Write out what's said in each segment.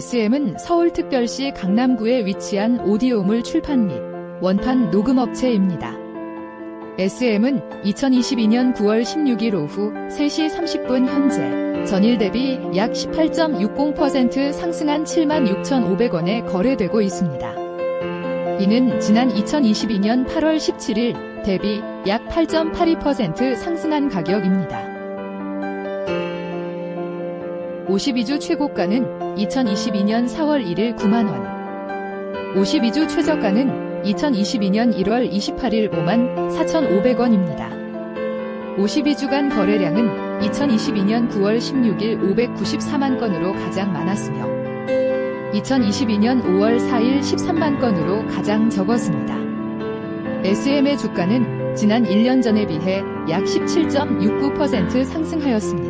SM은 서울특별시 강남구에 위치한 오디오물 출판 및 원판 녹음업체입니다. SM은 2022년 9월 16일 오후 3시 30분 현재 전일 대비 약 18.60% 상승한 76,500원에 거래되고 있습니다. 이는 지난 2022년 8월 17일 대비 약 8.82% 상승한 가격입니다. 52주 최고가는 2022년 4월 1일 9만원. 52주 최저가는 2022년 1월 28일 5만 4,500원입니다. 52주간 거래량은 2022년 9월 16일 594만 건으로 가장 많았으며 2022년 5월 4일 13만 건으로 가장 적었습니다. SM의 주가는 지난 1년 전에 비해 약 17.69% 상승하였습니다.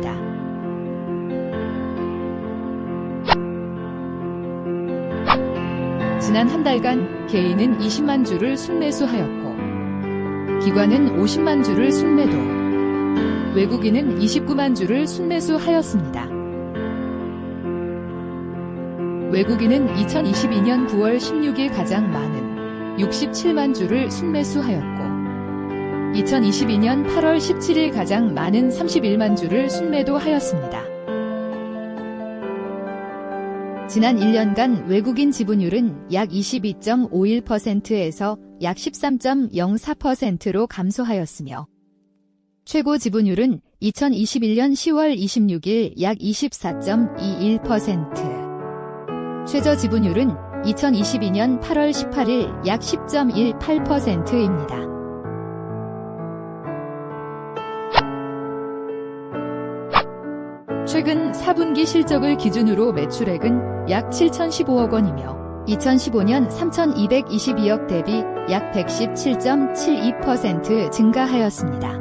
지난 한 달간 개인은 20만 주를 순매수하였고 기관은 50만 주를 순매도 외국인은 29만 주를 순매수하였습니다. 외국인은 2022년 9월 16일 가장 많은 67만 주를 순매수하였고 2022년 8월 17일 가장 많은 31만 주를 순매도하였습니다. 지난 1년간 외국인 지분율은 약 22.51%에서 약 13.04%로 감소하였으며 최고 지분율은 2021년 10월 26일 약 24.21%, 최저 지분율은 2022년 8월 18일 약 10.18%입니다. 최근 4분기 실적을 기준으로 매출액은 약 7,015억 원이며 2015년 3,222억 대비 약 117.72% 증가하였습니다.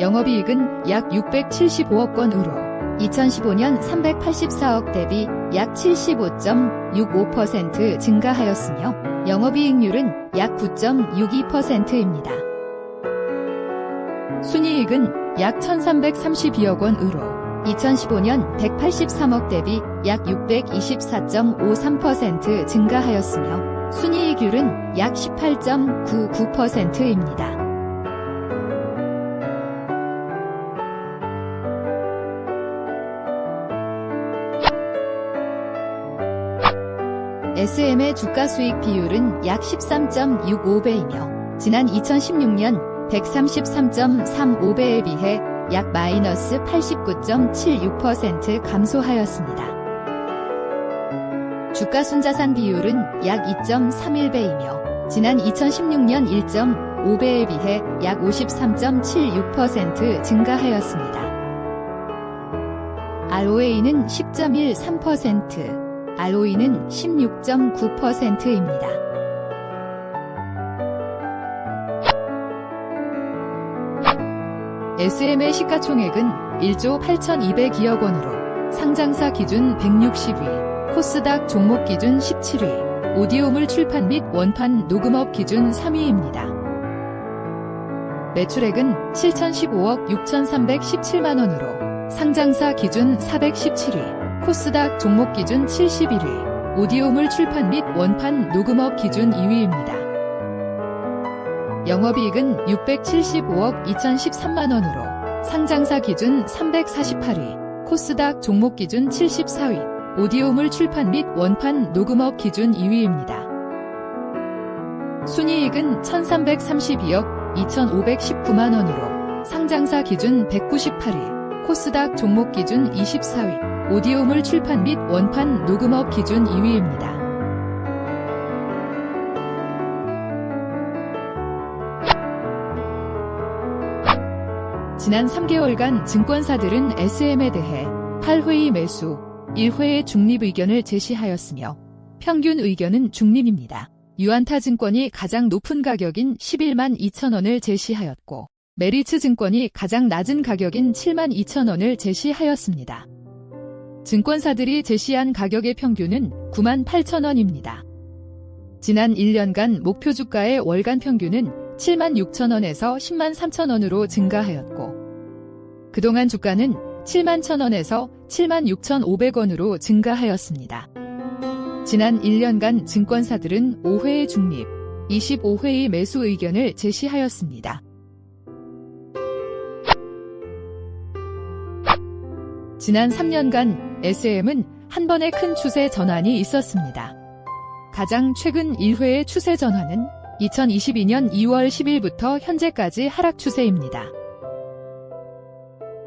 영업이익은 약 675억 원으로 2015년 384억 대비 약 75.65% 증가하였으며 영업이익률은 약 9.62%입니다. 순이익은 약 1332억 원으로 2015년 183억 대비 약 624.53% 증가하였으며 순이익률은 약 18.99%입니다. SM의 주가 수익 비율은 약 13.65배이며 지난 2016년 133.35배에 비해 약 마이너스 89.76% 감소하였습니다. 주가 순자산 비율은 약 2.31배이며 지난 2016년 1.5배에 비해 약 53.76% 증가하였습니다. ROA는 10.13%, ROE는 16.9%입니다. SM의 시가총액은 1조 8,202억 원으로 상장사 기준 160위, 코스닥 종목 기준 17위, 오디오물 출판 및 원판 녹음업 기준 3위입니다. 매출액은 7,015억 6,317만 원으로 상장사 기준 417위, 코스닥 종목 기준 71위, 오디오물 출판 및 원판 녹음업 기준 2위입니다. 영업이익은 675억 2013만 원으로 상장사 기준 348위, 코스닥 종목 기준 74위, 오디오물 출판 및 원판 녹음업 기준 2위입니다. 순이익은 1332억 2519만 원으로 상장사 기준 198위, 코스닥 종목 기준 24위, 오디오물 출판 및 원판 녹음업 기준 2위입니다. 지난 3개월간 증권사들은 SM에 대해 8회의 매수, 1회의 중립 의견을 제시하였으며 평균 의견은 중립입니다. 유안타 증권이 가장 높은 가격인 11만 2천 원을 제시하였고 메리츠 증권이 가장 낮은 가격인 7만 2천 원을 제시하였습니다. 증권사들이 제시한 가격의 평균은 9만 8천 원입니다. 지난 1년간 목표 주가의 월간 평균은 7만 6천 원에서 10만 3천 원으로 증가하였고 그동안 주가는 7만 천 원에서 76,500원으로 증가하였습니다. 지난 1년간 증권사들은 5회의 중립, 25회의 매수 의견을 제시하였습니다. 지난 3년간 SM은 한 번의 큰 추세 전환이 있었습니다. 가장 최근 1회의 추세 전환은 2022년 2월 10일부터 현재까지 하락 추세입니다.